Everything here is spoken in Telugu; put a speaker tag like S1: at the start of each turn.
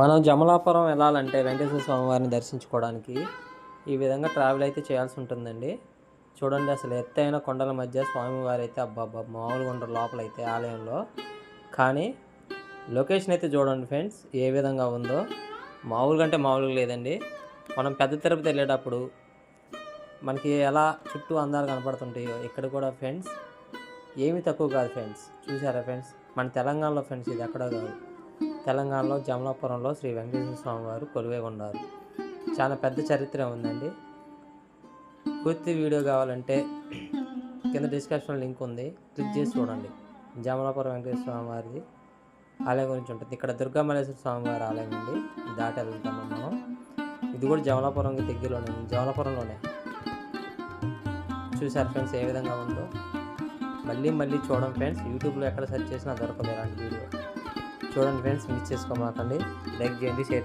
S1: మనం జమలాపురం వెళ్ళాలంటే వెంకటేశ్వర స్వామి వారిని దర్శించుకోవడానికి ఈ విధంగా ట్రావెల్ అయితే చేయాల్సి ఉంటుందండి. చూడండి అసలు ఎత్తైన కొండల మధ్య స్వామివారి అయితే అబ్బాబ్బా మామూలుగా ఉండరు లోపల అయితే ఆలయంలో. కానీ లొకేషన్ అయితే చూడండి ఫ్రెండ్స్ ఏ విధంగా ఉందో. మామూలుగా అంటే మామూలుగా లేదండి. మనం పెద్ద తిరుపతి వెళ్ళేటప్పుడు మనకి ఎలా చుట్టూ అందాలు కనపడుతుంటాయో ఇక్కడ కూడా ఫ్రెండ్స్ ఏమీ తక్కువ కాదు ఫ్రెండ్స్ చూసారా ఫ్రెండ్స్ మన తెలంగాణలో ఫ్రెండ్స్ ఇది ఎక్కడో కాదు. తెలంగాణలో జమలాపురంలో శ్రీ వెంకటేశ్వర స్వామి వారు కొలువై ఉన్నారు. చాలా పెద్ద చరిత్ర ఉందండి. పూర్తి వీడియో కావాలంటే కింద డిస్క్రిప్షన్ లింక్ ఉంది. క్లిక్ చేసి చూడండి. జమలాపురం వెంకటేశ్వర స్వామి వారిది ఆలయం గురించి ఉంటుంది. ఇక్కడ దుర్గామల్లేశ్వర స్వామి వారి ఆలయం ఉంది. దాటి వెళ్తాము మనం. ఇది కూడా జమలాపురంకి దగ్గరలోనే ఉంది జమలాపురంలోనే. చూసారు ఫ్రెండ్స్ ఏ విధంగా ఉందో? మళ్ళీ మళ్ళీ చూడండి ఫ్రెండ్స్. యూట్యూబ్లో ఎక్కడ సెర్చ్ చేసినా దొరకదు ఇలాంటి వీడియో. చూడండి ఫ్రెండ్స్ మిస్ చేసుకోమాకండి. లైక్ చేయండి షేర్ చేయండి.